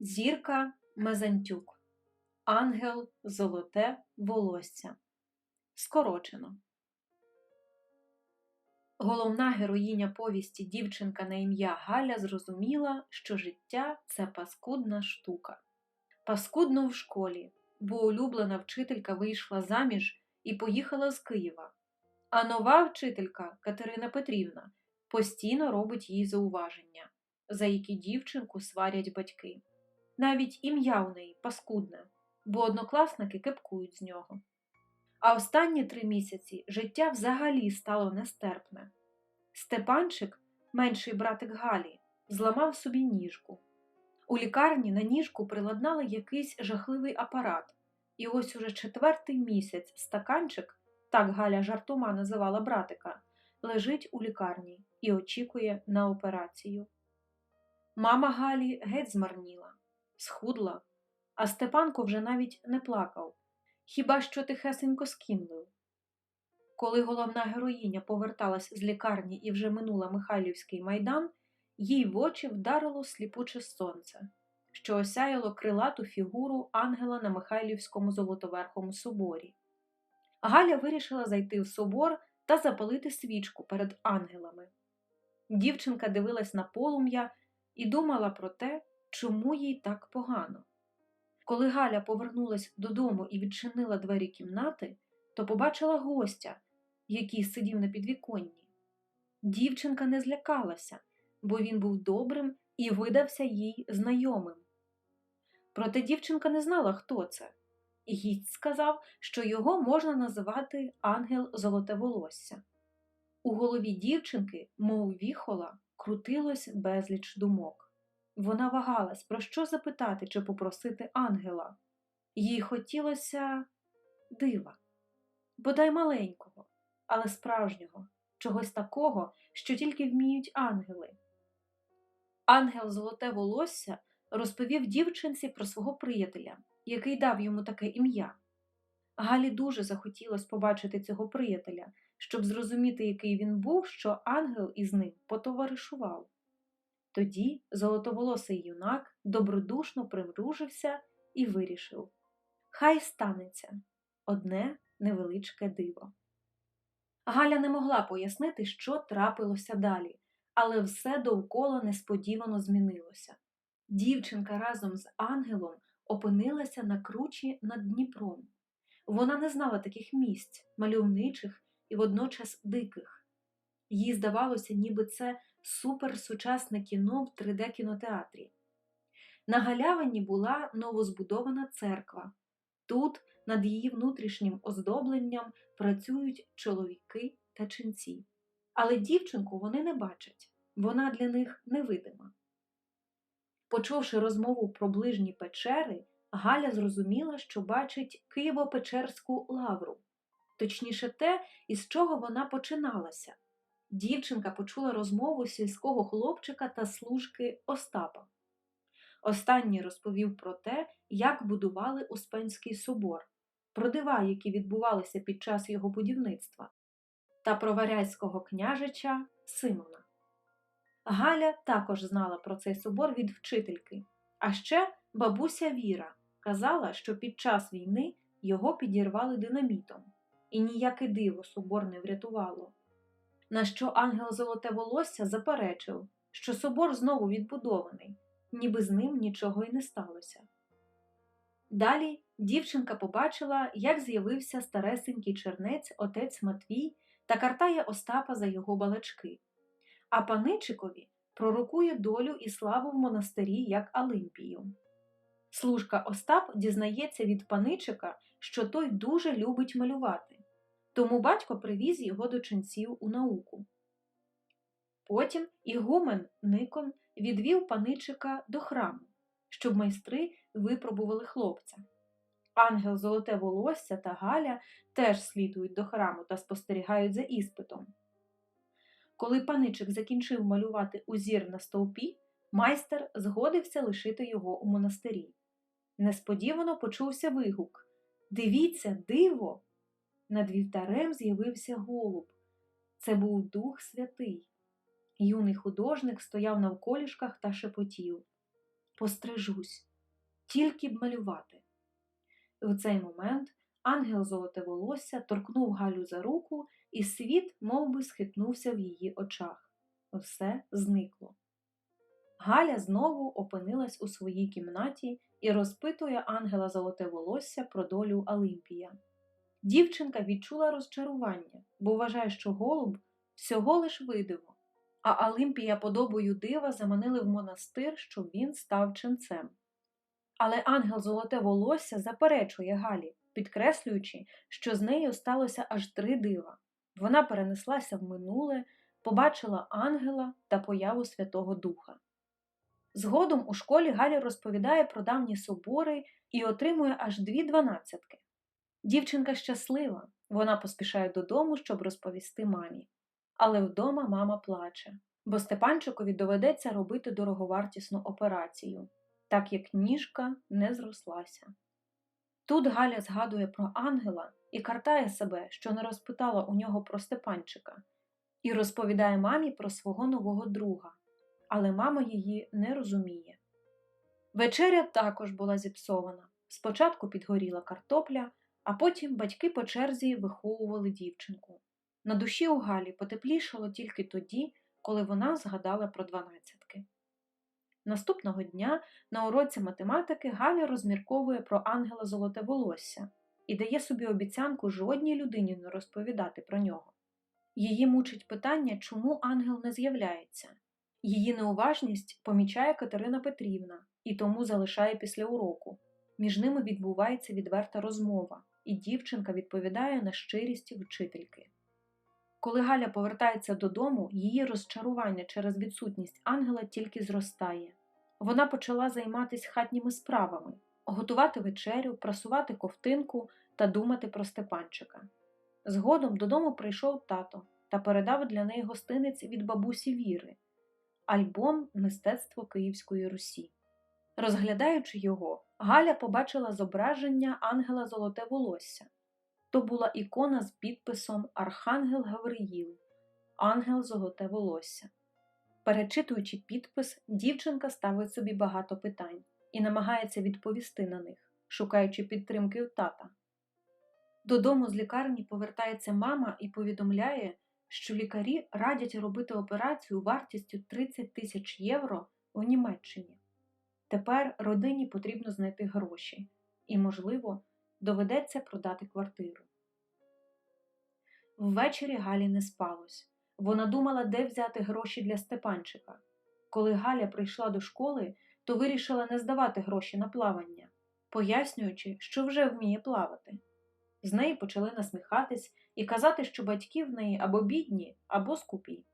Зірка Мезантюк. Ангел Золоте волосся. Скорочено. Головна героїня повісті дівчинка на ім'я Галя зрозуміла, що життя це паскудна штука. Паскудно в школі, бо улюблена вчителька вийшла заміж і поїхала з Києва. А нова вчителька Катерина Петрівна постійно робить їй зауваження, за які дівчинку сварять батьки. Навіть ім'я у неї паскудне, бо однокласники кепкують з нього. А останні три місяці життя взагалі стало нестерпне. Степанчик, менший братик Галі, зламав собі ніжку. У лікарні на ніжку приладнали якийсь жахливий апарат, і ось уже четвертий місяць стаканчик, так Галя жартома називала братика, лежить у лікарні і очікує на операцію. Мама Галі геть змарніла, схудла, а Степанко вже навіть не плакав, хіба що тихесенько скімлив. Коли головна героїня поверталась з лікарні і вже минула Михайлівський майдан, їй в очі вдарило сліпуче сонце, що осяяло крилату фігуру ангела на Михайлівському золотоверхому соборі. Галя вирішила зайти в собор та запалити свічку перед ангелами. Дівчинка дивилась на полум'я і думала про те, чому їй так погано. Коли Галя повернулась додому і відчинила двері кімнати, то побачила гостя, який сидів на підвіконні. Дівчинка не злякалася, бо він був добрим і видався їй знайомим. Проте дівчинка не знала, хто це, і гість сказав, що його можна називати ангел золоте волосся. У голові дівчинки, мов віхола, крутилось безліч думок. Вона вагалась, про що запитати чи попросити ангела. Їй хотілося дива, бодай маленького, але справжнього, чогось такого, що тільки вміють ангели. Ангел Золоте волосся розповів дівчинці про свого приятеля, який дав йому таке ім'я. Галі дуже захотілося побачити цього приятеля, щоб зрозуміти, який він був, що ангел із ним потоваришував. Тоді золотоволосий юнак добродушно примружився і вирішив Хай станеться одне невеличке диво. Галя не могла пояснити, що трапилося далі, але все довкола несподівано змінилося. Дівчинка разом з ангелом опинилася на кручі над Дніпром. Вона не знала таких місць, мальовничих і водночас диких. Їй здавалося, ніби це суперсучасне кіно в 3D-кінотеатрі. На галявині була новозбудована церква. Тут над її внутрішнім оздобленням працюють чоловіки та ченці. Але дівчинку вони не бачать, вона для них невидима. Почувши розмову про ближні печери, Галя зрозуміла, що бачить Києво-Печерську лавру, точніше те, із чого вона починалася. Дівчинка почула розмову сільського хлопчика та служки Остапа. Останній розповів про те, як будували Успенський собор, про дива, які відбувалися під час його будівництва, та про варязького княжича Симона. Галя також знала про цей собор від вчительки, а ще бабуся Віра казала, що під час війни його підірвали динамітом, і ніяке диво собор не врятувало. На що ангел Золоте волосся заперечив, що собор знову відбудований, ніби з ним нічого й не сталося. Далі дівчинка побачила, як з'явився старесенький чернець отець Матвій та картає Остапа за його балачки, а паничикові пророкує долю і славу в монастирі як Олимпію. Служка Остап дізнається від паничика, що той дуже любить малювати, тому батько привіз його до ченців у науку. Потім ігумен Никон відвів паничика до храму, щоб майстри випробували хлопця. Ангел Золоте волосся та Галя теж слідують до храму та спостерігають за іспитом. Коли паничик закінчив малювати узір на стовпі, майстер згодився лишити його у монастирі. Несподівано почувся вигук Дивіться, диво! Над вівтарем з'явився голуб. Це був Дух Святий. Юний художник стояв навколішках та шепотів. Пострижусь, тільки б малювати. В цей момент ангел золоте волосся торкнув Галю за руку, і світ мов би, схитнувся в її очах. Все зникло. Галя знову опинилась у своїй кімнаті і розпитує ангела золоте волосся про долю Олимпія. Дівчинка відчула розчарування, бо вважає, що голуб всього лиш видиво, а Олимпія подобою дива заманили в монастир, щоб він став ченцем. Але ангел золоте волосся заперечує Галі, підкреслюючи, що з нею сталося аж три дива. Вона перенеслася в минуле, побачила ангела та появу Святого Духа. Згодом у школі Галя розповідає про давні собори і отримує аж дві дванадцятки. Дівчинка щаслива, вона поспішає додому, щоб розповісти мамі. Але вдома мама плаче, бо Степанчикові доведеться робити дороговартісну операцію, так як ніжка не зрослася. Тут Галя згадує про ангела і картає себе, що не розпитала у нього про Степанчика, і розповідає мамі про свого нового друга, але мама її не розуміє. Вечеря також була зіпсована. Спочатку підгоріла картопля, а потім батьки по черзі виховували дівчинку. На душі у Галі потеплішало тільки тоді, коли вона згадала про дванадцятки. Наступного дня на уроці математики Галя розмірковує про ангела золоте волосся і дає собі обіцянку жодній людині не розповідати про нього. Її мучить питання, чому ангел не з'являється. Її неуважність помічає Катерина Петрівна і тому залишає після уроку. Між ними відбувається відверта розмова, і дівчинка відповідає на щирість вчительки. Коли Галя повертається додому, її розчарування через відсутність ангела тільки зростає. Вона почала займатися хатніми справами, готувати вечерю, прасувати ковтинку та думати про Степанчика. Згодом додому прийшов тато та передав для неї гостинець від бабусі Віри альбом Мистецтво Київської Русі. Розглядаючи його, Галя побачила зображення ангела Золоте волосся. То була ікона з підписом Архангел Гавриїл, Ангел Золоте волосся. Перечитуючи підпис, дівчинка ставить собі багато питань і намагається відповісти на них, шукаючи підтримки у тата. Додому з лікарні повертається мама і повідомляє, що лікарі радять робити операцію вартістю 30 тисяч євро у Німеччині. Тепер родині потрібно знайти гроші і, можливо, доведеться продати квартиру. Ввечері Галі не спалось. Вона думала, де взяти гроші для Степанчика. Коли Галя прийшла до школи, то вирішила не здавати гроші на плавання, пояснюючи, що вже вміє плавати. З неї почали насміхатись і казати, що батьки в неї або бідні, або скупі.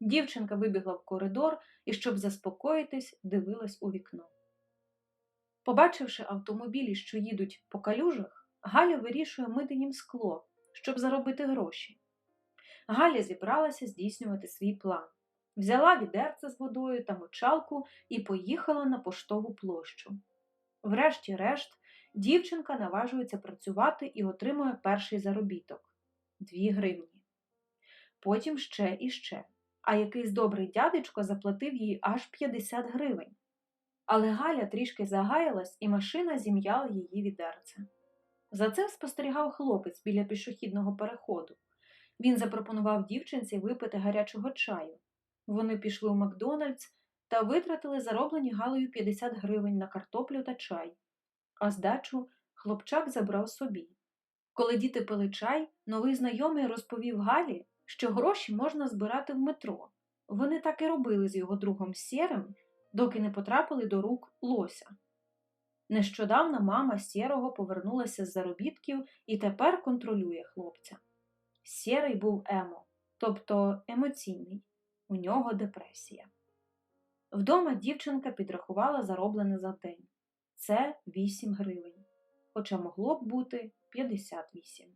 Дівчинка вибігла в коридор і, щоб заспокоїтись, дивилась у вікно. Побачивши автомобілі, що їдуть по калюжах, Галя вирішує мити їм скло, щоб заробити гроші. Галя зібралася здійснювати свій план. Взяла відерце з водою та мочалку і поїхала на поштову площу. Врешті-решт, дівчинка наважується працювати і отримує перший заробіток дві гривні. Потім ще і ще, а якийсь добрий дядечко заплатив їй аж 50 гривень. Але Галя трішки загаялась, і машина зім'яла її відерце. За це спостерігав хлопець біля пішохідного переходу. Він запропонував дівчинці випити гарячого чаю. Вони пішли у Макдональдс та витратили зароблені Галею 50 гривень на картоплю та чай, а здачу хлопчак забрав собі. Коли діти пили чай, новий знайомий розповів Галі, що гроші можна збирати в метро. Вони так і робили з його другом Сєрим, доки не потрапили до рук лося. Нещодавно мама Сєрого повернулася з заробітків і тепер контролює хлопця. Сєрий був емо, тобто емоційний, у нього депресія. Вдома дівчинка підрахувала зароблене за день це 8 гривень, хоча могло б бути 58.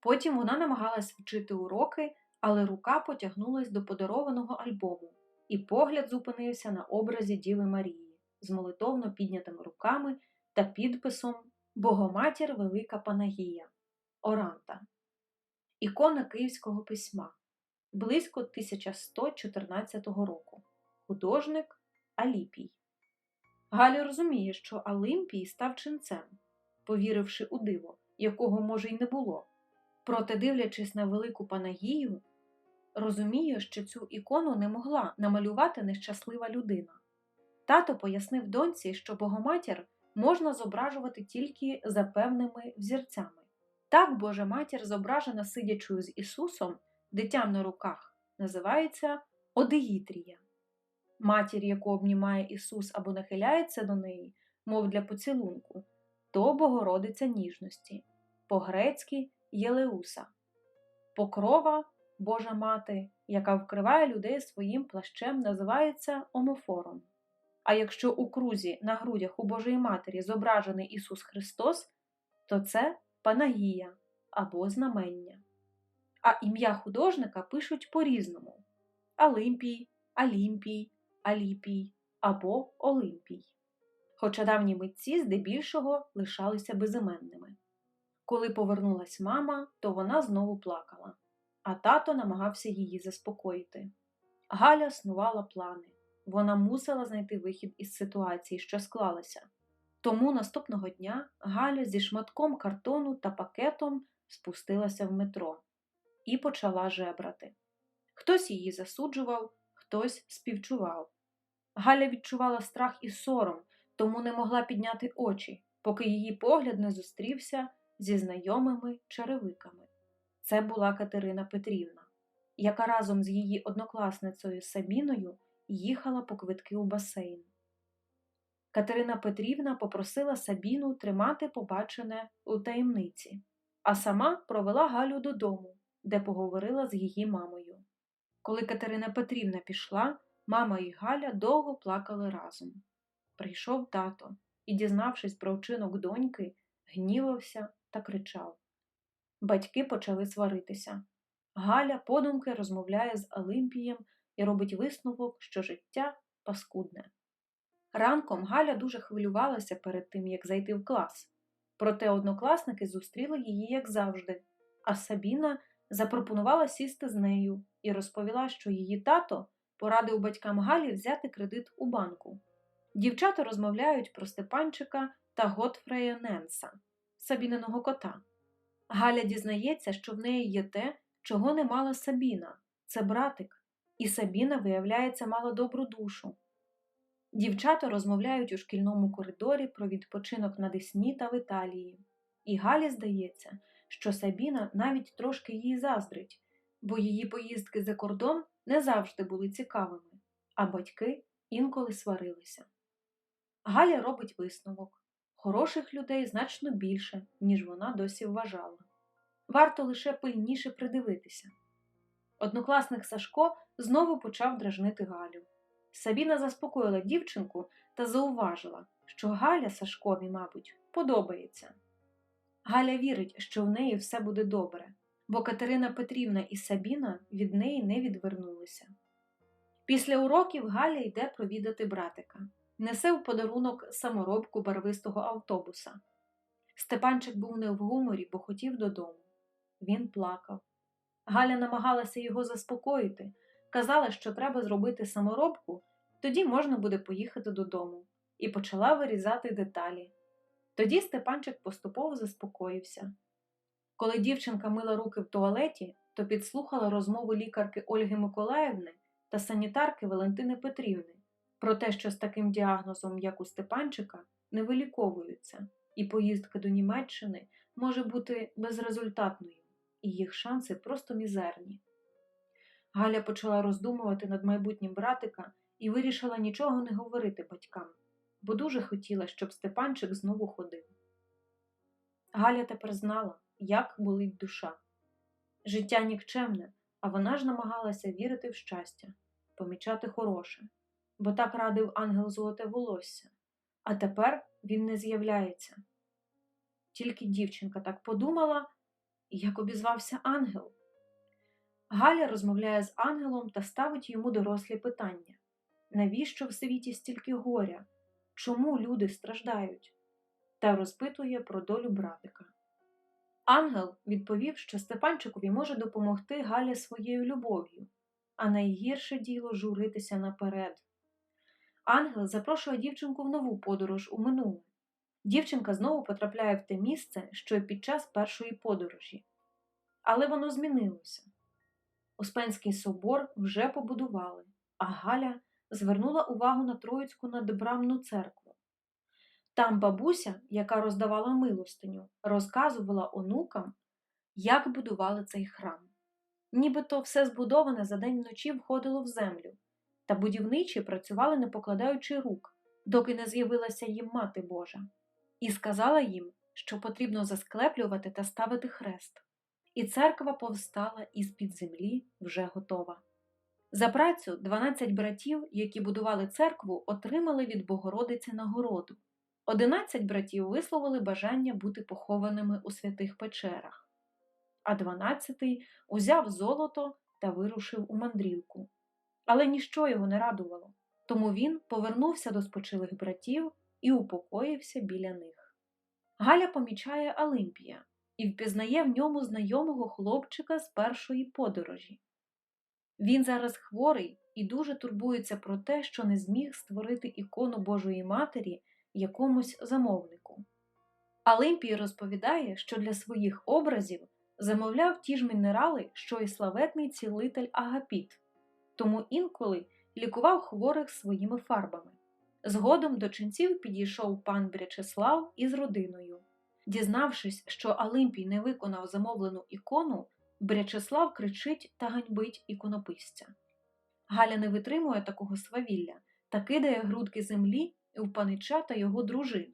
Потім вона намагалась вчити уроки, але рука потягнулась до подарованого альбому, і погляд зупинився на образі Діви Марії з молитовно піднятими руками та підписом Богоматір Велика Панагія Оранта, ікона Київського письма близько 1114 року. Художник Аліпій. Галя розуміє, що Олимпій став ченцем, повіривши у диво, якого може й не було. Проте, дивлячись на велику Панагію, розуміє, що цю ікону не могла намалювати нещаслива людина. Тато пояснив доньці, що Богоматір можна зображувати тільки за певними взірцями. Так Божа матір зображена сидячою з Ісусом, дитям на руках, називається Одеїтрія. Матір, яку обнімає Ісус або нахиляється до неї, мов для поцілунку, то Богородиця ніжності, по-грецьки Єлеуса, покрова Божа мати, яка вкриває людей своїм плащем, називається омофором. А якщо у крузі на грудях у Божої Матері зображений Ісус Христос, то це Панагія або знамення. А ім'я художника пишуть по-різному Олимпій, Алімпій, Аліпій або Олимпій. Хоча давні митці здебільшого лишалися безіменними. Коли повернулась мама, то вона знову плакала, а тато намагався її заспокоїти. Галя снувала плани. Вона мусила знайти вихід із ситуації, що склалася. Тому наступного дня Галя зі шматком картону та пакетом спустилася в метро і почала жебрати. Хтось її засуджував, хтось співчував. Галя відчувала страх і сором, тому не могла підняти очі, поки її погляд не зустрівся зі знайомими черевиками. Це була Катерина Петрівна, яка разом з її однокласницею Сабіною їхала по квитки у басейн. Катерина Петрівна попросила Сабіну тримати побачене у таємниці, а сама провела Галю додому, де поговорила з її мамою. Коли Катерина Петрівна пішла, мама і Галя довго плакали разом. Прийшов тато і, дізнавшись про вчинок доньки, гнівався та кричав. Батьки почали сваритися. Галя подумки розмовляє з Олимпієм і робить висновок, що життя паскудне. Ранком Галя дуже хвилювалася перед тим, як зайти в клас, проте однокласники зустріли її, як завжди, а Сабіна запропонувала сісти з нею і розповіла, що її тато порадив батькам Галі взяти кредит у банку. Дівчата розмовляють про Степанчика та Готфрея Ненса, Сабіниного кота. Галя дізнається, що в неї є те, чого не мала Сабіна це братик, і Сабіна, виявляється, мала добру душу. Дівчата розмовляють у шкільному коридорі про відпочинок на Десні та в Італії, і Галі здається, що Сабіна навіть трошки її заздрить, бо її поїздки за кордон не завжди були цікавими, а батьки інколи сварилися. Галя робить висновок хороших людей значно більше, ніж вона досі вважала. Варто лише пильніше придивитися. Однокласник Сашко знову почав дражнити Галю. Сабіна заспокоїла дівчинку та зауважила, що Галя Сашкові, мабуть, подобається. Галя вірить, що в неї все буде добре, бо Катерина Петрівна і Сабіна від неї не відвернулися. Після уроків Галя йде провідати братика, несе в подарунок саморобку барвистого автобуса. Степанчик був не в гуморі, бо хотів додому. Він плакав. Галя намагалася його заспокоїти, казала, що треба зробити саморобку, тоді можна буде поїхати додому, і почала вирізати деталі. Тоді Степанчик поступово заспокоївся. Коли дівчинка мила руки в туалеті, то підслухала розмову лікарки Ольги Миколаївни та санітарки Валентини Петрівни про те, що з таким діагнозом, як у Степанчика, не виліковуються, і поїздка до Німеччини може бути безрезультатною, і їх шанси просто мізерні. Галя почала роздумувати над майбутнім братика і вирішила нічого не говорити батькам, бо дуже хотіла, щоб Степанчик знову ходив. Галя тепер знала, як болить душа. Життя нікчемне, а вона ж намагалася вірити в щастя, помічати хороше, бо так радив ангел золоте волосся, а тепер він не з'являється. Тільки дівчинка так подумала, як обізвався ангел. Галя розмовляє з ангелом та ставить йому дорослі питання навіщо в світі стільки горя? Чому люди страждають? Та розпитує про долю братика. Ангел відповів, що Степанчикові може допомогти Галя своєю любов'ю, а найгірше діло журитися наперед. Ангел запрошує дівчинку в нову подорож у минуле. Дівчинка знову потрапляє в те місце, що й під час першої подорожі. Але воно змінилося. Успенський собор вже побудували, а Галя звернула увагу на Троїцьку надбрамну церкву. Там бабуся, яка роздавала милостиню, розказувала онукам, як будували цей храм. Нібито все збудоване за день вночі входило в землю, та будівничі працювали, не покладаючи рук, доки не з'явилася їм мати Божа, і сказала їм, що потрібно засклеплювати та ставити хрест. І церква повстала із під землі вже готова. За працю 12 братів, які будували церкву, отримали від Богородиці нагороду. 11 братів висловили бажання бути похованими у святих печерах, а 12-й узяв золото та вирушив у мандрівку. Але ніщо його не радувало, тому він повернувся до спочилих братів і упокоївся біля них. Галя помічає Олимпія і впізнає в ньому знайомого хлопчика з першої подорожі. Він зараз хворий і дуже турбується про те, що не зміг створити ікону Божої Матері якомусь замовнику. Олимпій розповідає, що для своїх образів замовляв ті ж мінерали, що й славетний цілитель Агапіт, тому інколи лікував хворих своїми фарбами. Згодом до ченців підійшов пан Брячеслав із родиною. Дізнавшись, що Олимпій не виконав замовлену ікону, Брячеслав кричить та ганьбить іконописця. Галя не витримує такого свавілля та кидає грудки землі в панича та його дружину.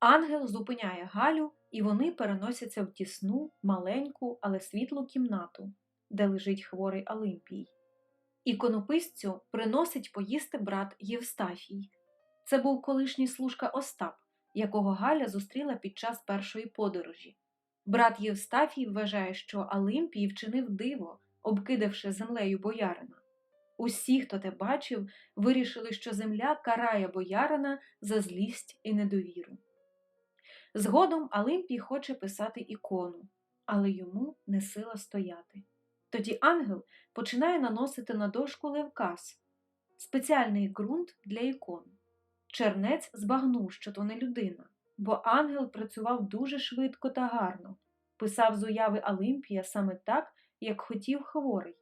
Ангел зупиняє Галю, і вони переносяться в тісну, маленьку, але світлу кімнату, де лежить хворий Олимпій. Іконописцю приносить поїсти брат Євстафій. Це був колишній служка Остап, якого Галя зустріла під час першої подорожі. Брат Євстафій вважає, що Олимпій вчинив диво, обкидавши землею боярина. Усі, хто те бачив, вирішили, що земля карає боярина за злість і недовіру. Згодом Олимпій хоче писати ікону, але йому не сила стояти. Тоді ангел починає наносити на дошку левкас спеціальний ґрунт для ікон. Чернець збагнув, що то не людина, бо ангел працював дуже швидко та гарно, писав з уяви Олимпія саме так, як хотів хворий.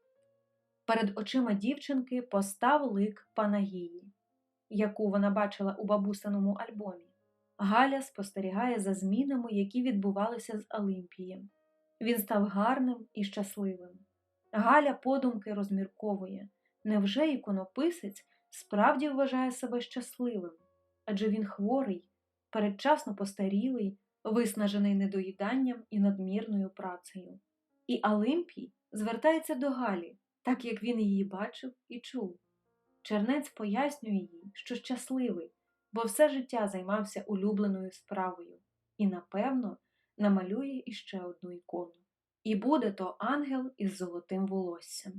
Перед очима дівчинки постав лик Панагії, яку вона бачила у бабусиному альбомі. Галя спостерігає за змінами, які відбувалися з Олимпієм. Він став гарним і щасливим. Галя подумки розмірковує невже іконописець справді вважає себе щасливим, адже він хворий, передчасно постарілий, виснажений недоїданням і надмірною працею. І Олимпій звертається до Галі, так як він її бачив і чув. Чернець пояснює їй, що щасливий, бо все життя займався улюбленою справою і, напевно, намалює іще одну ікону. І буде то ангел із золотим волоссям.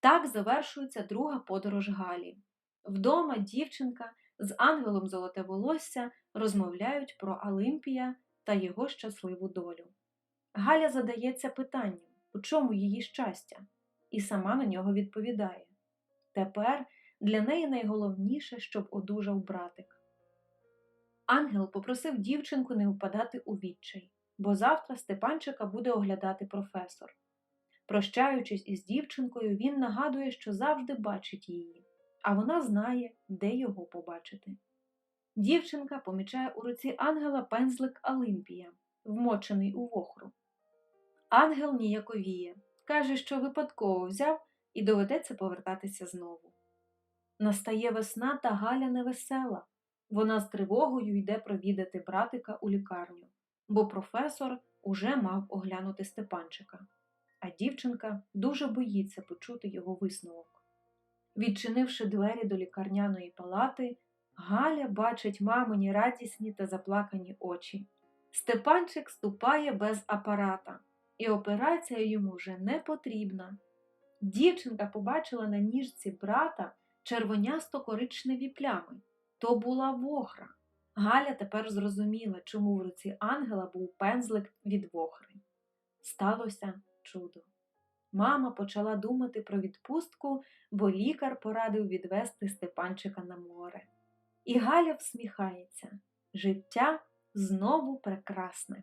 Так завершується друга подорож Галі. Вдома дівчинка з ангелом золоте волосся розмовляють про Олимпія та його щасливу долю. Галя задається питанням, у чому її щастя, і сама на нього відповідає. Тепер для неї найголовніше, щоб одужав братик. Ангел попросив дівчинку не впадати у відчай, бо завтра Степанчика буде оглядати професор. Прощаючись із дівчинкою, він нагадує, що завжди бачить її, а вона знає, де його побачити. Дівчинка помічає у руці ангела пензлик Олимпія, вмочений у вохру. Ангел ніяковіє, каже, що випадково взяв і доведеться повертатися знову. Настає весна та Галя невесела. Вона з тривогою йде провідати братика у лікарню, бо професор уже мав оглянути Степанчика, а дівчинка дуже боїться почути його висновок. Відчинивши двері до лікарняної палати, Галя бачить мамині радісні та заплакані очі. Степанчик ступає без апарата, і операція йому вже не потрібна. Дівчинка побачила на ніжці брата червонясто коричневі плями. То була вохра. Галя тепер зрозуміла, чому в руці ангела був пензлик від вохри. Сталося чудо. мама почала думати про відпустку, бо лікар порадив відвести Степанчика на море. І Галя всміхається. Життя знову прекрасне.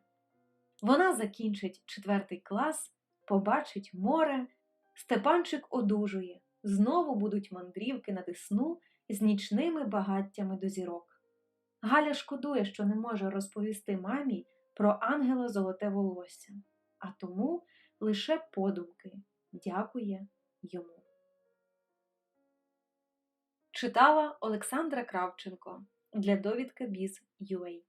Вона закінчить четвертий клас, побачить море, Степанчик одужує, знову будуть мандрівки на Десну з нічними багаттями до зірок. Галя шкодує, що не може розповісти мамі про ангела золоте волосся, а тому лише подумки дякує йому. Читала Олександра Кравченко для довідка Біз.UA